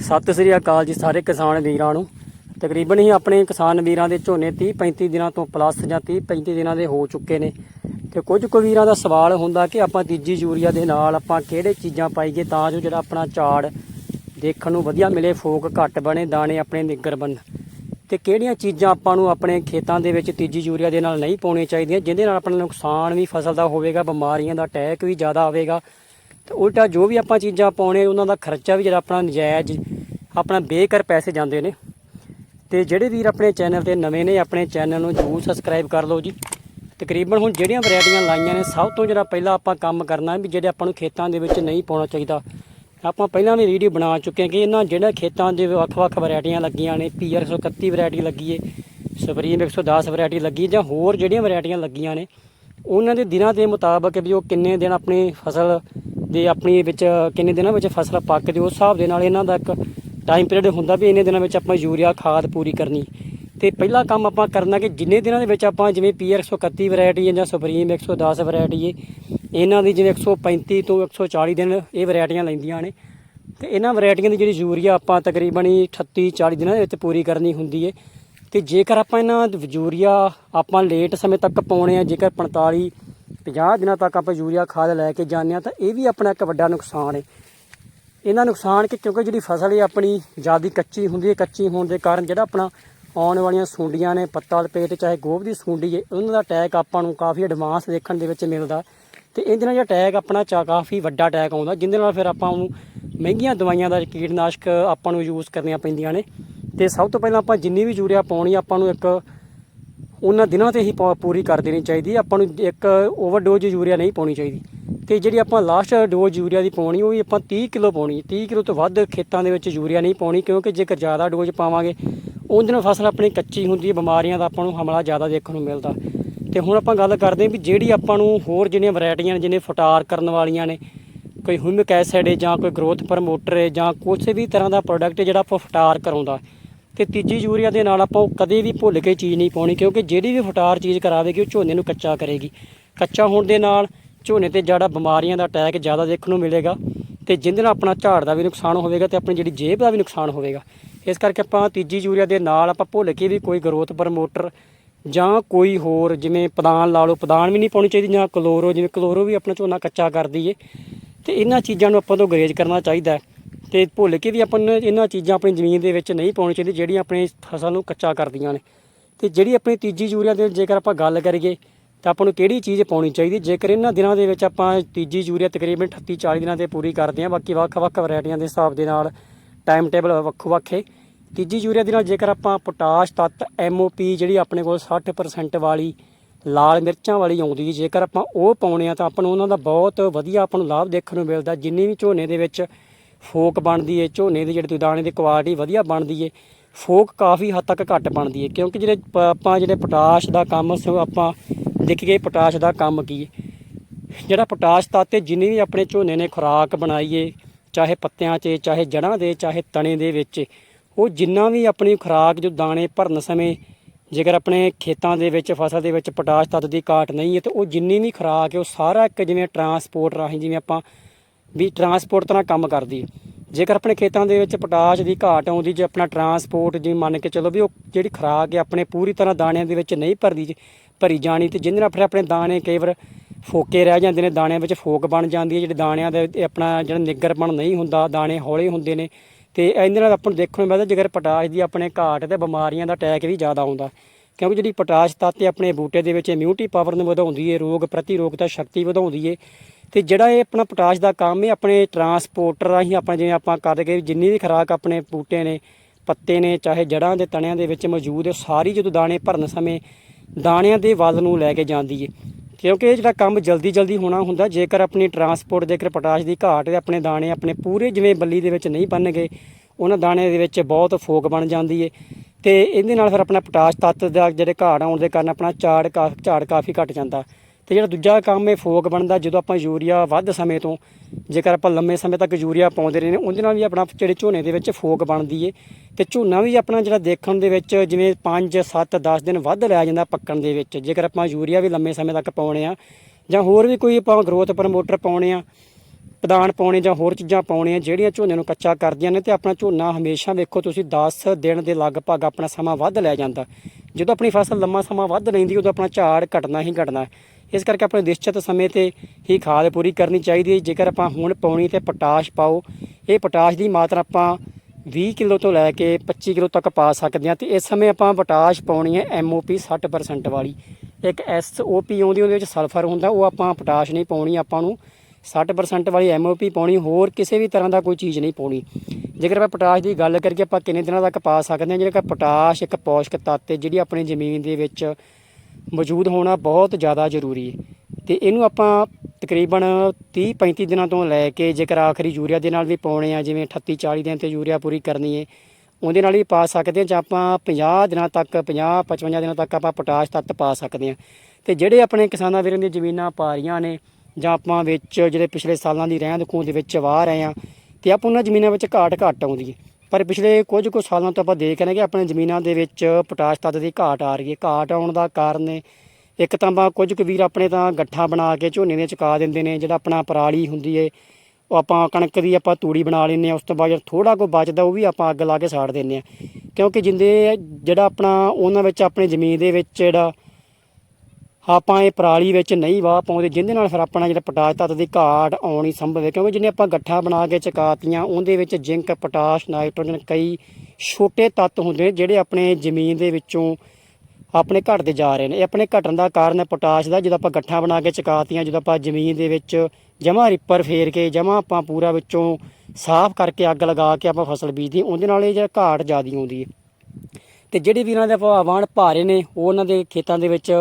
ਸਤਿ ਸ੍ਰੀ ਅਕਾਲ ਜੀ ਸਾਰੇ ਕਿਸਾਨ ਵੀਰਾਂ ਨੂੰ। ਤਕਰੀਬਨ ਹੀ ਆਪਣੇ ਕਿਸਾਨ ਵੀਰਾਂ ਦੇ ਝੋਨੇ 30 35 ਦਿਨਾਂ ਤੋਂ ਪਲੱਸ ਜਾਂ 30 35 ਦਿਨਾਂ ਦੇ ਹੋ ਚੁੱਕੇ ਨੇ। ਤੇ ਕੁਝ ਕੁ ਵੀਰਾਂ ਦਾ ਸਵਾਲ ਹੁੰਦਾ ਕਿ ਆਪਾਂ ਤੀਜੀ ਯੂਰੀਆ ਦੇ ਨਾਲ ਆਪਾਂ ਕਿਹੜੇ ਚੀਜ਼ਾਂ ਪਾਈਏ ਤਾਂ ਜੋ ਜਿਹੜਾ ਆਪਣਾ ਝਾੜ ਦੇਖਣ ਨੂੰ ਵਧੀਆ ਮਿਲੇ, ਫੋਕ ਘੱਟ ਬਣੇ, ਦਾਣੇ ਆਪਣੇ ਨਿੱਗਰ ਬਣ। ਤੇ ਕਿਹੜੀਆਂ ਚੀਜ਼ਾਂ ਆਪਾਂ ਨੂੰ ਆਪਣੇ ਖੇਤਾਂ ਦੇ ਵਿੱਚ ਤੀਜੀ ਯੂਰੀਆ ਦੇ ਨਾਲ ਨਹੀਂ ਪਾਉਣੀਆਂ ਚਾਹੀਦੀਆਂ, ਜਿਹਦੇ ਨਾਲ ਆਪਣਾ ਨੁਕਸਾਨ ਵੀ ਫਸਲ ਦਾ ਹੋਵੇਗਾ, ਬਿਮਾਰੀਆਂ ਦਾ ਅਟੈਕ ਵੀ ਜ਼ਿਆਦਾ ਆਵੇਗਾ। ਤੇ ਉਲਟਾ ਜੋ ਵੀ ਆਪਾਂ ਚੀਜ਼ਾਂ ਪਾਉਣੇ, ਉਹਨਾਂ ਦਾ ਖਰਚਾ ਵੀ ਜਿਹੜਾ ਆਪਣਾ ਨਜਾਇਜ਼, ਆਪਣਾ ਬੇਕਾਰ ਪੈਸੇ ਜਾਂਦੇ ਨੇ। ਤੇ ਜਿਹੜੇ ਵੀਰ ਆਪਣੇ ਚੈਨਲ ਤੇ ਨਵੇਂ ਨੇ, ਆਪਣੇ ਚੈਨਲ ਨੂੰ ਜਰੂਰ ਸਬਸਕ੍ਰਾਈਬ ਕਰ ਲਓ ਜੀ। ਤਕਰੀਬਨ ਹੁਣ ਜਿਹੜੀਆਂ ਵੈਰਾਈਟੀਆਂ ਲਾਈਆਂ ਨੇ, ਸਭ ਤੋਂ ਜਿਹੜਾ ਪਹਿਲਾਂ ਆਪਾਂ ਕੰਮ ਕਰਨਾ ਵੀ ਜਿਹੜੇ ਆਪਾਂ ਨੂੰ ਖੇਤਾਂ ਦੇ ਵਿੱਚ ਨਹੀਂ ਪਾਉਣਾ ਚਾਹੀਦਾ। ਆਪਾਂ ਪਹਿਲਾਂ ਵੀ ਵੀਡੀਓ ਬਣਾ ਚੁੱਕੇ ਹਾਂ ਕਿ ਇਹਨਾਂ ਜਿਹੜਾ ਖੇਤਾਂ ਦੇ ਵੱਖ-ਵੱਖ ਵੈਰਾਈਟੀਆਂ ਲੱਗੀਆਂ ਨੇ ਪੀਆਰ 131 ਵੈਰਾਈਟੀ ਲੱਗੀ ਏ ਸੁਪਰੀਮ 110 ਵੈਰਾਈਟੀ ਲੱਗੀ ਜਾਂ ਹੋਰ ਜਿਹੜੀਆਂ ਵੈਰਾਈਟੀਆਂ ਲੱਗੀਆਂ ਨੇ, ਉਹਨਾਂ ਦੇ ਦਿਨਾਂ ਦੇ ਮੁਤਾਬਕ ਵੀ ਉਹ ਕਿੰਨੇ ਦਿਨ ਆਪਣੀ ਫਸਲ ਦੇ ਆਪਣੀ ਵਿੱਚ ਕਿੰਨੇ ਦਿਨਾਂ ਵਿੱਚ ਫਸਲ ਪੱਕਦੀ ਉਸ ਹਿਸਾਬ ਦੇ ਨਾਲ ਇਹਨਾਂ ਦਾ ਇੱਕ ਟਾਈਮ ਪੀਰੀਅਡ ਹੁੰਦਾ ਵੀ ਇੰਨੇ ਦਿਨਾਂ ਵਿੱਚ ਆਪਾਂ ਯੂਰੀਆ, ਖਾਦ ਪੂਰੀ ਕਰਨੀ। ਤੇ ਪਹਿਲਾ ਕੰਮ ਆਪਾਂ ਕਰਨਾ ਕਿ ਜਿੰਨੇ ਦਿਨਾਂ ਦੇ ਵਿੱਚ ਆਪਾਂ ਜਿਵੇਂ ਪੀਆਰ 131 ਵੈਰਾਈਟੀ ਹੈ ਜਾਂ ਸੁਪਰੀਮ 110 ਵੈਰਾਈਟੀ ਹੈ, ਇਹਨਾਂ ਦੀ ਜਿਵੇਂ 135 ਤੋਂ 140 ਦਿਨ ਇਹ ਵੈਰਾਈਟੀਆਂ ਲੈਂਦੀਆਂ ਨੇ। ਤੇ ਇਹਨਾਂ ਵੈਰਾਈਟੀਆਂ ਦੀ ਜਿਹੜੀ ਯੂਰੀਆ ਆਪਾਂ ਤਕਰੀਬਨ ਹੀ 38 40 ਦਿਨਾਂ ਦੇ ਵਿੱਚ ਪੂਰੀ ਕਰਨੀ ਹੁੰਦੀ ਹੈ। ਤੇ ਜੇਕਰ ਆਪਾਂ ਇਹਨਾਂ ਯੂਰੀਆ ਆਪਾਂ ਲੇਟ ਸਮੇਂ ਤੱਕ ਪਾਉਣੇ ਆ, ਜੇਕਰ 45 50 ਦਿਨਾਂ ਤੱਕ ਆਪਾਂ ਯੂਰੀਆ ਖਾਦ ਲੈ ਕੇ ਜਾਂਦੇ ਆ ਤਾਂ ਇਹ ਵੀ ਆਪਣਾ ਇੱਕ ਵੱਡਾ ਨੁਕਸਾਨ ਹੈ। ਇਹਨਾਂ ਨੁਕਸਾਨ ਕਿ ਕਿਉਂਕਿ ਜਿਹੜੀ ਫਸਲ ਹੈ ਆਪਣੀ ਜ਼ਿਆਦਾ ਕੱਚੀ ਹੁੰਦੀ ਹੈ, ਕੱਚੀ ਹੋਣ ਦੇ ਕਾਰਨ ਜਿਹੜਾ ਆਪਣਾ ਆਉਣ ਵਾਲੀਆਂ ਸੁੰਡੀਆਂ ਨੇ ਪੱਤਾ ਲਪੇਟ ਚਾਹੇ ਗੋਭ ਦੀ ਸੁੰਡੀ ਹੈ, ਉਹਨਾਂ ਦਾ ਅਟੈਕ ਆਪਾਂ ਨੂੰ ਕਾਫੀ ਐਡਵਾਂਸ ਦੇਖਣ ਦੇ ਵਿੱਚ ਮਿਲਦਾ। ਤੇ ਇਹਦੇ ਨਾਲ ਜਿਹੜਾ ਅਟੈਕ ਆਪਣਾ ਚਾ ਕਾਫੀ ਵੱਡਾ ਅਟੈਕ ਆਉਂਦਾ ਜਿਹਦੇ ਨਾਲ ਫਿਰ ਆਪਾਂ ਨੂੰ ਮਹਿੰਗੀਆਂ ਦਵਾਈਆਂ ਦਾ ਕੀਟਨਾਸ਼ਕ ਆਪਾਂ ਨੂੰ ਯੂਜ਼ ਕਰਨੀਆਂ ਪੈਂਦੀਆਂ ਨੇ। ਤੇ ਸਭ ਤੋਂ ਪਹਿਲਾਂ ਆਪਾਂ ਜਿੰਨੀ ਵੀ ਯੂਰੀਆ ਪਾਉਣੀ, ਆਪਾਂ ਨੂੰ ਇੱਕ ਉਹਨਾਂ ਦਿਨਾਂ ਤੇ ਹੀ ਪੂਰੀ ਕਰ ਦੇਣੀ ਚਾਹੀਦੀ ਆਪਾਂ ਨੂੰ ਇੱਕ ਓਵਰਡੋਜ਼ ਯੂਰੀਆ ਨਹੀਂ ਪਾਉਣੀ ਚਾਹੀਦੀ। ਤੇ ਜਿਹੜੀ ਆਪਾਂ ਲਾਸਟ ਡੋਜ਼ ਯੂਰੀਆ ਦੀ ਪਾਉਣੀ, ਉਹ ਵੀ ਆਪਾਂ 30 ਕਿਲੋ ਪਾਉਣੀ। 30 ਕਿਲੋ ਤੋਂ ਵੱਧ ਖੇਤਾਂ ਦੇ ਵਿੱਚ ਯੂਰੀਆ ਨਹੀਂ ਪਾਉਣੀ, ਕਿਉਂਕਿ ਜੇਕਰ ਜ਼ਿਆਦਾ ਡੋਜ਼ ਪਾਵਾਂਗੇ ਉਹਦੇ ਨਾਲ ਫਸਲ ਆਪਣੀ ਕੱਚੀ ਹੁੰਦੀ ਹੈ, ਬਿਮਾਰੀਆਂ ਦਾ ਆਪਾਂ ਨੂੰ ਹਮਲਾ ਜ਼ਿਆਦਾ ਦੇਖਣ ਨੂੰ ਮਿਲਦਾ। ਤੇ ਹੁਣ ਆਪਾਂ ਗੱਲ ਕਰਦੇ ਹਾਂ ਵੀ ਜਿਹੜੀ ਆਪਾਂ ਨੂੰ ਹੋਰ ਜਿਹੜੀਆਂ ਵੈਰਾਈਟੀਆਂ ਨੇ, ਜਿਹਨੇ ਫਟਾਰ ਕਰਨ ਵਾਲੀਆਂ ਨੇ, ਕੋਈ ਹਿਊਮਿਕ ਐਸਿਡ ਹੈ ਜਾਂ ਕੋਈ ਗਰੋਥ ਪ੍ਰਮੋਟਰ ਹੈ ਜਾਂ ਕਿਸੇ ਵੀ ਤਰ੍ਹਾਂ ਦਾ ਪ੍ਰੋਡਕਟ ਜਿਹੜਾ ਆਪਾਂ ਫਟਾਰ ਕਰਾਉਂਦਾ। ਤੇ ਤੀਜੀ ਯੂਰੀਆ ਦੇ ਨਾਲ ਆਪਾਂ ਉਹ ਕਦੇ ਵੀ ਭੁੱਲ ਕੇ ਚੀਜ਼ ਨਹੀਂ ਪਾਉਣੀ, ਕਿਉਂਕਿ ਜਿਹੜੀ ਵੀ ਫਟਾਰ ਚੀਜ਼ ਕਰਾਵੇਗੀ ਉਹ ਝੋਨੇ ਨੂੰ ਕੱਚਾ ਕਰੇਗੀ। ਕੱਚਾ ਹੋਣ ਦੇ ਨਾਲ ਝੋਨੇ ਤੇ ਜਿਹੜਾ ਬਿਮਾਰੀਆਂ ਦਾ ਅਟੈਕ ਜ਼ਿਆਦਾ ਦੇਖਣ ਨੂੰ ਮਿਲੇਗਾ ਤੇ ਜਿਹਦੇ ਨਾਲ ਆਪਣਾ ਝਾੜ ਦਾ ਵੀ ਨੁਕਸਾਨ ਹੋਵੇਗਾ ਤੇ ਆਪਣੀ ਜਿਹੜੀ ਜੇਬ ਦਾ ਵੀ ਨੁਕਸਾਨ ਹੋਵੇਗਾ। ਇਸ ਕਰਕੇ ਆਪਾਂ ਤੀਜੀ ਯੂਰੀਆ ਦੇ ਨਾਲ ਆਪਾਂ ਭੁੱਲ ਕੇ ਵੀ ਕੋਈ ਗਰੋਥ ਪ੍ਰਮੋਟਰ ਜਾਂ ਕੋਈ ਹੋਰ ਜਿਵੇਂ ਪਦਾਨ ਲਾ ਲਓ, ਪਦਾਨ ਵੀ ਨਹੀਂ ਪਾਉਣੀ ਚਾਹੀਦੀ ਜਾਂ ਕਲੋਰੋ ਜਿਵੇਂ ਕਲੋਰੋ ਵੀ ਆਪਣਾ ਝੋਨਾ ਕੱਚਾ ਕਰਦੀ ਏ। ਤੇ ਇਹਨਾਂ ਚੀਜ਼ਾਂ ਨੂੰ ਆਪਾਂ ਤੋਂ ਗਰੇਜ ਕਰਨਾ ਚਾਹੀਦਾ ਹੈ। ਤੇ ਭੁੱਲ ਕੇ ਵੀ ਆਪਾਂ ਨੂੰ ਇਹਨਾਂ ਚੀਜ਼ਾਂ ਆਪਣੀ ਜ਼ਮੀਨ ਦੇ ਵਿੱਚ ਨਹੀਂ ਪਾਉਣੀ ਚਾਹੀਦੀ, ਜਿਹੜੀਆਂ ਆਪਣੀ ਫਸਲ ਨੂੰ ਕੱਚਾ ਕਰਦੀਆਂ ਨੇ। ਤੇ ਜਿਹੜੀ ਆਪਣੀ ਤੀਜੀ ਯੂਰੀਆ ਦੇ ਜੇਕਰ ਆਪਾਂ ਗੱਲ ਕਰੀਏ, ਤਾਂ ਆਪਾਂ ਨੂੰ ਕਿਹੜੀ ਚੀਜ਼ ਪਾਉਣੀ ਚਾਹੀਦੀ? ਜੇਕਰ ਇਹਨਾਂ ਦਿਨਾਂ ਦੇ ਵਿੱਚ ਆਪਾਂ ਤੀਜੀ ਯੂਰੀਆ ਤਕਰੀਬਨ 38 40 ਦਿਨਾਂ ਤੇ ਪੂਰੀ ਕਰਦੇ ਹਾਂ, ਬਾਕੀ ਵੱਖ-ਵੱਖ ਵੈਰਾਈਟੀਆਂ ਦੇ ਹਿਸਾਬ ਦੇ ਨਾਲ ਟਾਈਮ ਟੇਬਲ ਵੱਖੋ-ਵੱਖ ਹੈ ਤੀਜੀ ਯੂਰੀਆ ਦੇ ਨਾਲ ਜੇਕਰ ਆਪਾਂ ਪੋਟਾਸ਼ ਤੱਤ ਐਮਓਪੀ ਜਿਹੜੀ ਆਪਣੇ ਕੋਲ 60% ਵਾਲੀ ਲਾਲ ਮਿਰਚਾਂ ਵਾਲੀ ਆਉਂਦੀ ਜੀ ਜੇਕਰ ਆਪਾਂ ਉਹ ਪਾਉਣੇ ਆ ਤਾਂ ਆਪਾਂ ਨੂੰ ਉਹਨਾਂ ਦਾ ਬਹੁਤ ਵਧੀਆ ਆਪਾਂ ਨੂੰ ਲਾਭ ਦੇਖਣ ਨੂੰ ਮਿਲਦਾ, ਜਿੰਨੀ ਵੀ ਝੋਨੇ ਦੇ ਵਿੱਚ ਫੋਕ ਬਣਦੀ ਏ, ਝੋਨੇ ਦੀ ਜਿਹੜੀ ਦਾਣੇ ਦੀ ਕੁਆਲਿਟੀ ਵਧੀਆ ਬਣਦੀ ਏ, ਫੋਕ ਕਾਫੀ ਹੱਦ ਤੱਕ ਘੱਟ ਬਣਦੀ ਏ, ਕਿਉਂਕਿ ਜਿਹੜੇ ਪ- ਆਪਾਂ ਜਿਹੜੇ ਪੋਟਾਸ਼ ਦਾ ਕੰਮ ਸੋ, ਆਪਾਂ ਦੇਖੀਏ ਪੋਟਾਸ਼ ਦਾ ਕੰਮ ਕੀ ਏ? ਜਿਹੜਾ ਪੋਟਾਸ਼ ਤੱਤ 'ਤੇ ਜਿੰਨੀ ਵੀ ਆਪਣੇ ਝੋਨੇ ਨੇ ਖੁਰਾਕ ਬਣਾਈਏ ਚਾਹੇ ਪੱਤਿਆਂ 'ਚ ਚਾਹੇ ਜੜ੍ਹਾਂ ਦੇ, ਚਾਹੇ ਤਣੇ ਦੇ ਵਿੱਚ ਉਹ ਜਿੰਨਾ ਵੀ ਆਪਣੀ ਖੁਰਾਕ ਜੋ ਦਾਣੇ ਭਰਨ ਸਮੇਂ ਜੇਕਰ ਆਪਣੇ ਖੇਤਾਂ ਦੇ ਵਿੱਚ, ਫਸਲ ਦੇ ਵਿੱਚ ਪੋਟਾਸ਼ ਤੱਤ ਦੀ ਘਾਟ ਨਹੀਂ ਹੈ ਤੇ ਉਹ ਜਿੰਨੀ ਵੀ ਖੁਰਾਕ ਹੈ ਉਹ ਸਾਰਾ ਇੱਕ ਜਿਵੇਂ ਟਰਾਂਸਪੋਰਟ ਰਾਹੀਂ ਜਿਵੇਂ ਆਪਾਂ ਵੀ ਟਰਾਂਸਪੋਰਟ ਤਰ੍ਹਾਂ ਕੰਮ ਕਰਦੀ ਜੇਕਰ ਆਪਣੇ ਖੇਤਾਂ ਦੇ ਵਿੱਚ ਪੋਟਾਸ਼ ਦੀ ਘਾਟ ਆਉਂਦੀ, ਜੇ ਆਪਣਾ ਟਰਾਂਸਪੋਰਟ ਜਿਵੇਂ ਮੰਨ ਕੇ ਚਲੋ ਵੀ ਉਹ ਜਿਹੜੀ ਖੁਰਾਕ ਹੈ ਆਪਣੇ ਪੂਰੀ ਤਰ੍ਹਾਂ ਦਾਣਿਆਂ ਦੇ ਵਿੱਚ ਨਹੀਂ ਭਰਦੀ ਜੀ, ਭਰੀ ਜਾਣੀ ਤੇ ਜਿਹਦੇ ਨਾਲ ਫਿਰ ਆਪਣੇ ਦਾਣੇ ਕਈ ਵਾਰ ਫੋਕੇ ਰਹਿ ਜਾਂਦੇ ਨੇ, ਦਾਣਿਆਂ ਵਿੱਚ ਫੋਕ ਬਣ ਜਾਂਦੀ ਹੈ, ਜਿਹੜੇ ਦਾਣਿਆਂ ਦੇ ਆਪਣਾ ਜਿਹੜਾ ਨਿੱਗਰਪਣ ਨਹੀਂ ਹੁੰਦਾ, ਦਾਣੇ ਹੌਲੇ ਹੁੰਦੇ ਨੇ। ਤੇ ਇਹਦੇ ਨਾਲ ਆਪਾਂ ਨੂੰ ਦੇਖਣ ਨੂੰ ਮਿਲਦਾ, ਜੇਕਰ ਪੋਟਾਸ਼ ਦੀ ਆਪਣੇ ਘਾਟ ਤੇ ਬਿਮਾਰੀਆਂ ਦਾ ਅਟੈਕ ਵੀ ਜ਼ਿਆਦਾ ਆਉਂਦਾ ਕਿਉਂਕਿ ਜਿਹੜੀ ਪੋਟਾਸ਼ ਤੱਤ ਹੈ ਆਪਣੇ ਬੂਟੇ ਦੇ ਵਿੱਚ ਇਮਿਊਨਿਟੀ ਪਾਵਰ ਨੂੰ ਵਧਾਉਂਦੀ ਹੈ ਰੋਗ ਪ੍ਰਤੀਰੋਧਕਤਾ ਸ਼ਕਤੀ ਵਧਾਉਂਦੀ ਹੈ ਤੇ ਜਿਹੜਾ ਇਹ ਆਪਣਾ ਪੋਟਾਸ਼ ਦਾ ਕੰਮ ਹੈ ਆਪਣੇ ਟਰਾਂਸਪੋਰਟਰ ਰਾਹੀਂ ਆਪਾਂ ਜਿਵੇਂ ਆਪਾਂ ਕਰਕੇ ਜਿੰਨੀ ਵੀ ਖੁਰਾਕ ਆਪਣੇ ਬੂਟੇ ਨੇ, ਪੱਤੇ ਨੇ, ਚਾਹੇ ਜੜਾਂ ਦੇ ਤਣਿਆਂ ਦੇ ਵਿੱਚ ਮੌਜੂਦ ਹੈ ਸਾਰੀ ਜਦੋਂ ਦਾਣੇ ਭਰਨ ਸਮੇਂ ਦਾਣਿਆਂ ਦੇ ਵੱਲ ਨੂੰ ਲੈ ਕੇ ਜਾਂਦੀ ਹੈ ਕਿਉਂਕਿ ਇਹ ਜਿਹੜਾ ਕੰਮ ਜਲਦੀ ਜਲਦੀ ਹੋਣਾ ਹੁੰਦਾ, ਜੇਕਰ ਆਪਣੀ ਟਰਾਂਸਪੋਰਟ ਜੇਕਰ ਪੋਟਾਸ਼ ਦੀ ਘਾਟ ਹੈ ਆਪਣੇ ਦਾਣੇ ਆਪਣੇ ਪੂਰੇ ਜਿਵੇਂ ਬੱਲੀ ਦੇ ਵਿੱਚ ਨਹੀਂ ਬਣਨਗੇ ਉਹਨਾਂ ਦਾਣੇ ਦੇ ਵਿੱਚ ਬਹੁਤ ਫੋਕ ਬਣ ਜਾਂਦੀ ਹੈ ਤੇ ਇਹਦੇ ਨਾਲ ਫਿਰ ਆਪਣਾ ਪੋਟਾਸ਼ ਤੱਤ ਦਾ ਜਿਹੜੇ ਘਾਟ ਆਉਣ ਦੇ ਕਾਰਨ ਆਪਣਾ ਝਾੜ ਕਾ- ਝਾੜ ਕਾਫੀ ਘਟ ਜਾਂਦਾ। ਤੇ ਜਿਹੜਾ ਦੂਜਾ ਕੰਮ ਹੈ ਫੋਕ ਬਣਦਾ, ਜਦੋਂ ਆਪਾਂ ਯੂਰੀਆ ਵੱਧ ਸਮੇਂ ਤੋਂ, ਜੇਕਰ ਆਪਾਂ ਲੰਮੇ ਸਮੇਂ ਤੱਕ ਯੂਰੀਆ ਪਾਉਂਦੇ ਰਹੇ ਨੇ ਉਹਦੇ ਨਾਲ ਵੀ ਆਪਣਾ ਜਿਹੜੇ ਝੋਨੇ ਦੇ ਵਿੱਚ ਫੋਕ ਬਣਦੀ ਏ। ਤੇ ਝੋਨਾ ਵੀ ਆਪਣਾ ਜਿਹੜਾ ਦੇਖਣ ਦੇ ਵਿੱਚ ਜਿਵੇਂ 5 7 10 ਦਿਨ ਵੱਧ ਲੈ ਜਾਂਦਾ ਪੱਕਣ ਦੇ ਵਿੱਚ, ਜੇਕਰ ਆਪਾਂ ਯੂਰੀਆ ਵੀ ਲੰਮੇ ਸਮੇਂ ਤੱਕ ਪਾਉਣੇ ਆ, ਜਾਂ ਹੋਰ ਵੀ ਕੋਈ ਆਪਾਂ ਗਰੋਥ ਪ੍ਰਮੋਟਰ ਪਾਉਣੇ ਆ ਪਦਾਨ ਪਾਉਣੇ ਜਾਂ ਹੋਰ ਚੀਜ਼ਾਂ ਪਾਉਣੀਆਂ ਜਿਹੜੀਆਂ ਝੋਨੇ ਨੂੰ ਕੱਚਾ ਕਰਦੀਆਂ ਨੇ ਤੇ ਆਪਣਾ ਝੋਨਾ ਹਮੇਸ਼ਾ ਵੇਖੋ ਤੁਸੀਂ 10 ਦਿਨ ਦੇ ਲਗਭਗ ਆਪਣਾ ਸਮਾਂ ਵੱਧ ਲੈ ਜਾਂਦਾ। ਜਦੋਂ ਆਪਣੀ ਫਸਲ ਲੰਮਾ ਸਮਾਂ ਵੱਧ ਲੈਂਦੀ, ਉਦੋਂ ਆਪਣਾ ਝਾੜ ਘਟਣਾ ਹੀ ਘਟਣਾ। ਇਸ ਕਰਕੇ ਆਪਣੇ ਨਿਸ਼ਚਿਤ ਸਮੇਂ ਤੇ ਹੀ ਖਾਦ ਪੂਰੀ ਕਰਨੀ ਚਾਹੀਦੀ ਹੈ। ਜੇਕਰ ਆਪਾਂ ਹੁਣ ਪਾਉਣੀ ਤੇ ਪੋਟਾਸ਼ ਪਾਓ, ਇਹ ਪੋਟਾਸ਼ ਦੀ ਮਾਤਰਾ ਆਪਾਂ 20 ਕਿਲੋ ਤੋਂ ਲੈ ਕੇ 25 ਕਿਲੋ ਤੱਕ ਪਾ ਸਕਦੇ ਹਾਂ ਤੇ ਇਸ ਸਮੇਂ ਆਪਾਂ ਪੋਟਾਸ਼ ਪਾਉਣੀ ਹੈ MOP 60% ਵਾਲੀ। ਇੱਕ SOP ਆਉਂਦੀ, ਉਹਦੇ ਵਿੱਚ ਸਲਫਰ ਹੁੰਦਾ, ਉਹ ਆਪਾਂ ਪੋਟਾਸ਼ ਨਹੀਂ ਪਾਉਣੀ, ਆਪਾਂ ਨੂੰ 60% ਵਾਲੀ MOP ਪਾਉਣੀ, ਹੋਰ ਕਿਸੇ ਵੀ ਤਰ੍ਹਾਂ ਦਾ ਕੋਈ ਚੀਜ਼ ਨਹੀਂ ਪਾਉਣੀ। ਜੇਕਰ ਆਪਾਂ ਪੋਟਾਸ਼ ਦੀ ਗੱਲ ਕਰੀਏ, ਆਪਾਂ ਕਿੰਨੇ ਦਿਨਾਂ ਤੱਕ ਪਾ ਸਕਦੇ ਹਾਂ? ਜਿਹੜਾ ਕਿ ਪੋਟਾਸ਼, ਇੱਕ ਪੌਸ਼ਕ ਤੱਤ ਹੈ ਜਿਹੜੀ ਆਪਣੀ ਜ਼ਮੀਨ ਦੇ ਵਿੱਚ ਮੌਜੂਦ ਹੋਣਾ ਬਹੁਤ ਜ਼ਿਆਦਾ ਜ਼ਰੂਰੀ ਹੈ। ਤੇ ਇਹਨੂੰ ਆਪਾਂ ਤਕਰੀਬਨ 30 35 ਦਿਨਾਂ ਤੋਂ ਲੈ ਕੇ ਜੇਕਰ ਆਖਰੀ ਯੂਰੀਆ ਦੇ ਨਾਲ ਵੀ ਪਾਉਣੇ ਆ, ਜਿਵੇਂ 38 40 ਦਿਨ ਤੇ ਯੂਰੀਆ ਪੂਰੀ ਕਰਨੀ ਹੈ, ਉਹਦੇ ਨਾਲ ਵੀ ਪਾ ਸਕਦੇ ਹਾਂ ਜਾਂ ਆਪਾਂ 50 ਦਿਨਾਂ ਤੱਕ 50 55 ਦਿਨਾਂ ਤੱਕ ਆਪਾਂ ਪੋਟਾਸ਼ ਤੱਤ ਪਾ ਸਕਦੇ ਹਾਂ। ਤੇ ਜਿਹੜੇ ਆਪਣੇ ਕਿਸਾਨਾਂ ਵੀਰਾਂ ਦੀਆਂ ਜ਼ਮੀਨਾਂ ਪਾ ਰਹੀਆਂ ਨੇ ਜਾਂ ਆਪਾਂ ਵਿੱਚ ਜਿਹੜੇ ਪਿਛਲੇ ਸਾਲਾਂ ਦੀ ਰਹਿੰਦ ਖੂੰਹਦ ਦੇ ਵਿੱਚ ਵਾਹ ਰਹੇ ਆ ਤੇ ਆਪਾਂ ਉਹਨਾਂ ਜ਼ਮੀਨਾਂ ਵਿੱਚ ਘਾਟ ਘੱਟ ਆਉਂਦੀ ਹੈ। ਪਰ ਪਿਛਲੇ ਕੁਝ ਕੁ ਸਾਲਾਂ ਤੋਂ ਆਪਾਂ ਦੇਖ ਰਹੇ ਹਾਂ ਕਿ ਆਪਣੇ ਜ਼ਮੀਨਾਂ ਦੇ ਵਿੱਚ ਪੋਟਾਸ਼ ਤੱਤ ਦੀ ਘਾਟ ਆ ਰਹੀ ਹੈ। ਘਾਟ ਆਉਣ ਦਾ ਕਾਰਨ ਹੈ ਇੱਕ ਤਾਂ ਆਪਾਂ ਕੁਝ ਕੁ ਵੀਰ ਆਪਣੇ ਤਾਂ ਗੱਠਾਂ ਬਣਾ ਕੇ ਝੋਨੇ ਦੇ ਚੁਕਾ ਦਿੰਦੇ ਨੇ, ਜਿਹੜਾ ਆਪਣਾ ਪਰਾਲੀ ਹੁੰਦੀ ਏ ਉਹ ਆਪਾਂ ਕਣਕ ਦੀ ਆਪਾਂ ਤੂੜੀ ਬਣਾ ਲੈਂਦੇ ਹਾਂ, ਉਸ ਤੋਂ ਬਾਅਦ ਥੋੜਾ ਕੋ ਬਚਦਾ ਉਹ ਵੀ ਆਪਾਂ ਅੱਗ ਲਾ ਕੇ ਸਾੜ ਦਿੰਦੇ ਆ ਕਿਉਂਕਿ ਜਿੰਦੇ ਜਿਹੜਾ ਆਪਣਾ ਉਹਨਾਂ ਵਿੱਚ ਆਪਣੀ ਜ਼ਮੀਨ ਦੇ ਵਿੱਚ ਜਿਹੜਾ ਆਪਾਂ ਇਹ ਪਰਾਲੀ ਵਿੱਚ ਨਹੀਂ ਵਾਹ ਪਾਉਂਦੇ, ਜਿਹਦੇ ਨਾਲ ਫਿਰ ਆਪਣਾ ਜਿਹੜਾ ਪੋਟਾਸ਼ ਤੱਤ ਦੀ ਘਾਟ ਆਉਣੀ ਸੰਭਵ ਹੈ, ਕਿਉਂਕਿ ਜਿੰਨੇ ਆਪਾਂ ਗੱਠਾਂ ਬਣਾ ਕੇ ਚਕਾਤੀਆਂ, ਉਹਦੇ ਵਿੱਚ ਜ਼ਿੰਕ, ਪੋਟਾਸ਼, ਨਾਈਟ੍ਰੋਜਨ ਕਈ ਛੋਟੇ ਤੱਤ ਹੁੰਦੇ ਨੇ ਜਿਹੜੇ ਆਪਣੇ ਜ਼ਮੀਨ ਦੇ ਵਿੱਚੋਂ ਆਪਣੇ ਘਟਦੇ ਜਾ ਰਹੇ ਨੇ। ਇਹ ਆਪਣੇ ਘਟਣ ਦਾ ਕਾਰਨ ਹੈ ਪੋਟਾਸ਼ ਦਾ, ਜਦੋਂ ਆਪਾਂ ਗੱਠਾਂ ਬਣਾ ਕੇ ਚਕਾਤੀਆਂ, ਜਦੋਂ ਆਪਾਂ ਜ਼ਮੀਨ ਦੇ ਵਿੱਚ ਜਮਾ ਰਿਪਰ ਫੇਰ ਕੇ ਜਮਾ ਆਪਾਂ ਪੂਰਾ ਵਿੱਚੋਂ ਸਾਫ਼ ਕਰਕੇ ਅੱਗ ਲਗਾ ਕੇ ਆਪਾਂ ਫਸਲ ਬੀਜਦੀ, ਉਹਦੇ ਨਾਲ ਇਹ ਜਿਹੜਾ ਘਾਟ ਜ਼ਿਆਦੀ ਆਉਂਦੀ ਹੈ। ਤੇ ਜਿਹੜੇ ਵੀ ਇਹਨਾਂ ਦੇ ਭਾਵਾਨ ਭਾਰੇ ਨੇ, ਉਹ ਉਹਨਾਂ ਦੇ ਖੇਤਾਂ ਦੇ ਵਿੱਚ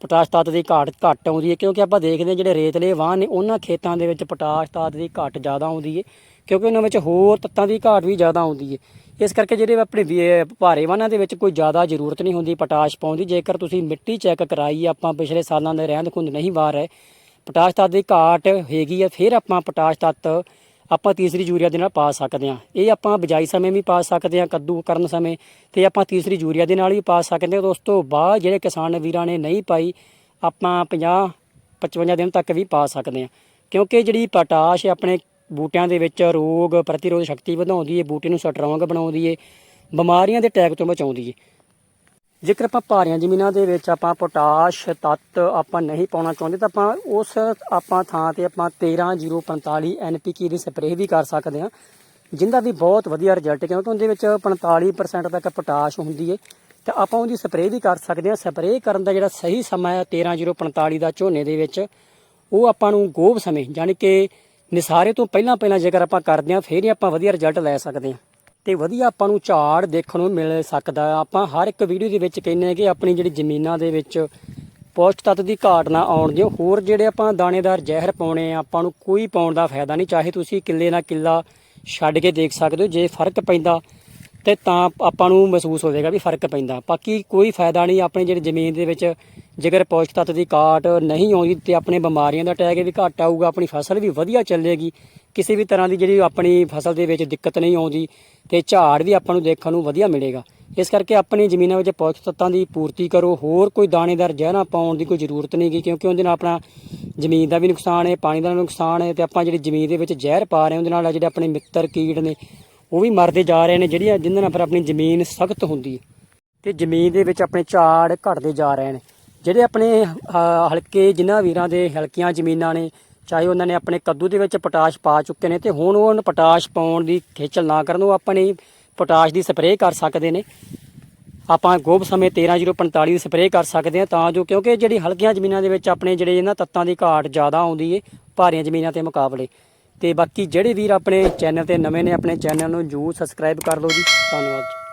ਪੋਟਾਸ਼ ਤੱਤ ਦੀ ਘਾਟ ਘੱਟ ਆਉਂਦੀ ਹੈ ਕਿਉਂਕਿ ਆਪਾਂ ਦੇਖਦੇ ਹਾਂ ਜਿਹੜੇ ਰੇਤਲੇ ਵਾਹਣ ਨੇ, ਉਹਨਾਂ ਖੇਤਾਂ ਦੇ ਵਿੱਚ ਪੋਟਾਸ਼ ਤੱਤ ਦੀ ਘਾਟ ਜ਼ਿਆਦਾ ਆਉਂਦੀ ਹੈ ਕਿਉਂਕਿ ਉਹਨਾਂ ਵਿੱਚ ਹੋਰ ਤੱਤਾਂ ਦੀ ਘਾਟ ਵੀ ਜ਼ਿਆਦਾ ਆਉਂਦੀ ਹੈ। ਇਸ ਕਰਕੇ ਜਿਹੜੇ ਆਪਣੇ ਵੀ- ਭਾਰੇ ਵਾਹਨਾਂ ਦੇ ਵਿੱਚ ਕੋਈ ਜ਼ਿਆਦਾ ਜ਼ਰੂਰਤ ਨਹੀਂ ਹੁੰਦੀ ਪੋਟਾਸ਼ ਪਾਉਣ ਦੀ, ਜੇਕਰ ਤੁਸੀਂ ਮਿੱਟੀ ਚੈੱਕ ਕਰਾਈ, ਆਪਾਂ ਪਿਛਲੇ ਸਾਲਾਂ ਦੇ ਰਹਿੰਦ ਖੁੰਦ ਨਹੀਂ ਵਾਹ ਰਹੇ, ਪੋਟਾਸ਼ ਤੱਤ ਦੀ ਘਾਟ ਹੈਗੀ ਹੈ, ਫਿਰ ਆਪਾਂ ਪੋਟਾਸ਼ ਤੱਤ ਆਪਾਂ ਤੀਸਰੀ ਯੂਰੀਆ ਦੇ ਨਾਲ ਪਾ ਸਕਦੇ ਹਾਂ। ਇਹ ਆਪਾਂ ਬਿਜਾਈ ਸਮੇਂ ਵੀ ਪਾ ਸਕਦੇ ਹਾਂ, ਕੱਦੂ ਕਰਨ ਸਮੇਂ ਤੇ ਆਪਾਂ ਤੀਸਰੀ ਯੂਰੀਆ ਦੇ ਨਾਲ ਵੀ ਪਾ ਸਕਦੇ ਹਾਂ। ਉਸ ਤੋਂ ਬਾਅਦ ਜਿਹੜੇ ਕਿਸਾਨ ਵੀਰਾਂ ਨੇ ਨਹੀਂ ਪਾਈ, ਆਪਾਂ 50 55 ਦਿਨ ਤੱਕ ਵੀ ਪਾ ਸਕਦੇ ਹਾਂ। ਕਿਉਂਕਿ ਜਿਹੜੀ ਪੋਟਾਸ਼ ਆਪਣੇ ਬੂਟਿਆਂ ਦੇ ਵਿੱਚ ਰੋਗ ਪ੍ਰਤੀਰੋਧ ਸ਼ਕਤੀ ਵਧਾਉਂਦੀ ਹੈ ਬੂਟੇ ਨੂੰ ਸਟਰੋਂਗ ਬਣਾਉਂਦੀ ਹੈ ਬਿਮਾਰੀਆਂ ਦੇ ਅਟੈਕ ਤੋਂ ਬਚਾਉਂਦੀ ਹੈ ਜੇਕਰ ਆਪਾਂ ਭਾਰੀਆਂ ਜ਼ਮੀਨਾਂ ਦੇ ਵਿੱਚ ਆਪਾਂ ਪੋਟਾਸ਼, ਤੱਤ ਆਪਾਂ ਨਹੀਂ ਪਾਉਣਾ ਚਾਹੁੰਦੇ, ਤਾਂ ਆਪਾਂ ਉਸ ਆਪਾਂ ਥਾਂ ਤੇ ਆਪਾਂ 13045 ਐਨਪੀਕੇ ਦੀ ਸਪਰੇਅ ਵੀ ਕਰ ਸਕਦੇ ਹਾਂ, ਜਿੰਦਾ ਵੀ ਬਹੁਤ ਵਧੀਆ ਰਿਜ਼ਲਟ ਕਿਉਂਕਿ ਉਹਦੇ ਵਿੱਚ 45% ਤੱਕ ਪੋਟਾਸ਼ ਹੁੰਦੀ ਹੈ। ਤਾਂ ਆਪਾਂ ਉਹਦੀ ਸਪਰੇਅ ਵੀ ਕਰ ਸਕਦੇ ਹਾਂ। ਸਪਰੇਅ ਕਰਨ ਦਾ ਜਿਹੜਾ ਸਹੀ ਸਮਾਂ ਹੈ 13045 ਦਾ ਝੋਨੇ ਦੇ ਵਿੱਚ, ਉਹ ਆਪਾਂ ਨੂੰ ਗੋਭ ਸਮੇਂ, ਯਾਨੀ ਕਿ ਨਿਸਾਰੇ ਤੋਂ ਪਹਿਲਾਂ ਪਹਿਲਾਂ ਜੇਕਰ ਆਪਾਂ ਕਰਦੇ ਹਾਂ, ਫਿਰ ਹੀ ਆਪਾਂ ਵਧੀਆ ਰਿਜ਼ਲਟ ਲੈ ਸਕਦੇ ਹਾਂ। ਤੇ ਵਧੀਆ ਆਪਾਂ ਨੂੰ ਝਾੜ ਦੇਖਣ ਨੂੰ ਮਿਲ ਸਕਦਾ। ਆਪਾਂ ਹਰ ਇੱਕ ਵੀਡੀਓ ਦੇ ਵਿੱਚ ਕਹਿੰਦੇ ਹਾਂ ਕਿ ਆਪਣੀ ਜਿਹੜੀ ਜ਼ਮੀਨਾਂ ਦੇ ਵਿੱਚ ਪੌਸ਼ਟਿਕ ਤੱਤ ਦੀ ਘਾਟ ਨਾ ਆਉਣ ਦਿਓ। ਹੋਰ ਜਿਹੜੇ ਆਪਾਂ ਦਾਣੇਦਾਰ ਜ਼ਹਿਰ ਪਾਉਣੇ ਆ, ਆਪਾਂ ਨੂੰ ਕੋਈ ਪਾਉਣ ਦਾ ਫਾਇਦਾ ਨਹੀਂ। ਚਾਹੇ ਤੁਸੀਂ ਕਿੱਲੇ ਨਾਲ ਕਿੱਲਾ ਛੱਡ ਕੇ ਦੇਖ ਸਕਦੇ ਹੋ, ਜੇ ਫ਼ਰਕ ਪੈਂਦਾ ਤੇ ਤਾਂ ਆਪਾਂ ਨੂੰ ਮਹਿਸੂਸ ਹੋਵੇਗਾ ਵੀ ਫ਼ਰਕ ਪੈਂਦਾ। ਬਾਕੀ ਕੋਈ ਫਾਇਦਾ ਨਹੀਂ ਆਪਣੀ ਜਿਹੜੀ ਜ਼ਮੀਨ ਦੇ ਵਿੱਚ ਜੇਕਰ ਪੌਸ਼ਟਿਕ ਤੱਤ ਦੀ ਘਾਟ ਨਹੀਂ ਆਉਂਦੀ ਤੇ ਆਪਣੇ ਬਿਮਾਰੀਆਂ ਦਾ ਅਟੈਕ ਵੀ ਘੱਟ ਆਊਗਾ, ਆਪਣੀ ਫਸਲ ਵੀ ਵਧੀਆ ਚੱਲੇਗੀ, ਕਿਸੇ ਵੀ ਤਰ੍ਹਾਂ ਦੀ ਜਿਹੜੀ ਆਪਣੀ ਫਸਲ ਦੇ ਵਿੱਚ ਦਿੱਕਤ ਨਹੀਂ ਆਉਂਦੀ ਤੇ ਝਾੜ ਵੀ ਆਪਾਂ ਨੂੰ ਦੇਖਣ ਨੂੰ ਵਧੀਆ ਮਿਲੇਗਾ। ਇਸ ਕਰਕੇ ਆਪਣੀ ਜ਼ਮੀਨਾਂ ਵਿੱਚ ਪੌਸ਼ਟਿਕ ਤੱਤਾਂ ਦੀ ਪੂਰਤੀ ਕਰੋ, ਹੋਰ ਕੋਈ ਦਾਣੇਦਾਰ ਜ਼ਹਿਰਾਂ ਪਾਉਣ ਦੀ ਕੋਈ ਜ਼ਰੂਰਤ ਨਹੀਂ ਗੀ, ਕਿਉਂਕਿ ਉਹਦੇ ਨਾਲ ਆਪਣਾ ਜ਼ਮੀਨ ਦਾ ਵੀ ਨੁਕਸਾਨ ਹੈ, ਪਾਣੀ ਦਾ ਵੀ ਨੁਕਸਾਨ ਹੈ ਤੇ ਆਪਾਂ ਜਿਹੜੀ ਜ਼ਮੀਨ ਦੇ ਵਿੱਚ ਜ਼ਹਿਰ ਪਾ ਰਹੇ ਹਾਂ, ਉਹਦੇ ਨਾਲ ਜਿਹੜੇ ਆਪਣੇ ਮਿੱਤਰ ਕੀੜ ਨੇ ਉਹ ਵੀ ਮਰਦੇ ਜਾ ਰਹੇ ਨੇ ਜਿਹੜੀਆਂ ਜਿੰਨਾਂ ਨਾਲ ਫਿਰ ਆਪਣੀ ਜ਼ਮੀਨ ਸਖਤ ਹੁੰਦੀ ਹੈ। ਤੇ ਜ਼ਮੀਨ ਦੇ ਵਿੱਚ ਆਪਣੇ ਝਾੜ ਘਟਦੇ ਜਾ ਰਹੇ ਨੇ। ਜਿਹੜੇ ਆਪਣੇ ਹਲਕੇ ਜਿਨ੍ਹਾਂ ਵੀਰਾਂ ਦੇ ਹਲਕੀਆਂ ਜ਼ਮੀਨਾਂ ਨੇ, ਚਾਹੇ ਉਹਨਾਂ ਨੇ ਆਪਣੇ ਕੱਦੂ ਦੇ ਵਿੱਚ ਪੋਟਾਸ਼ ਪਾ ਚੁੱਕੇ ਨੇ ਤੇ ਹੁਣ ਉਹ ਪੋਟਾਸ਼ ਪਾਉਣ ਦੀ ਖੇਚਲ ਨਾ ਕਰਨ, ਉਹ ਆਪਣੀ ਪੋਟਾਸ਼ ਦੀ ਸਪਰੇਅ ਕਰ ਸਕਦੇ ਨੇ। ਆਪਾਂ ਗੋਭ ਸਮੇਂ 13045 ਦੀ ਸਪਰੇਅ ਕਰ ਸਕਦੇ ਹਾਂ, ਤਾਂ ਜੋ ਕਿਉਂਕਿ ਜਿਹੜੀ ਹਲਕੀਆਂ ਜ਼ਮੀਨਾਂ ਦੇ ਵਿੱਚ ਆਪਣੇ ਜਿਹੜੇ ਇਹਨਾਂ ਤੱਤਾਂ ਦੀ ਘਾਟ ਜ਼ਿਆਦਾ ਆਉਂਦੀ ਏ, ਭਾਰੀਆਂ ਜ਼ਮੀਨਾਂ ਤੇ ਮੁਕਾਬਲੇ। ਤੇ ਬਾਕੀ ਜਿਹੜੇ ਵੀਰ ਆਪਣੇ ਚੈਨਲ ਤੇ ਨਵੇਂ ਨੇ, ਆਪਣੇ ਚੈਨਲ ਨੂੰ ਜਰੂਰ ਸਬਸਕ੍ਰਾਈਬ ਕਰ ਲਓ ਜੀ। ਧੰਨਵਾਦ ਜੀ।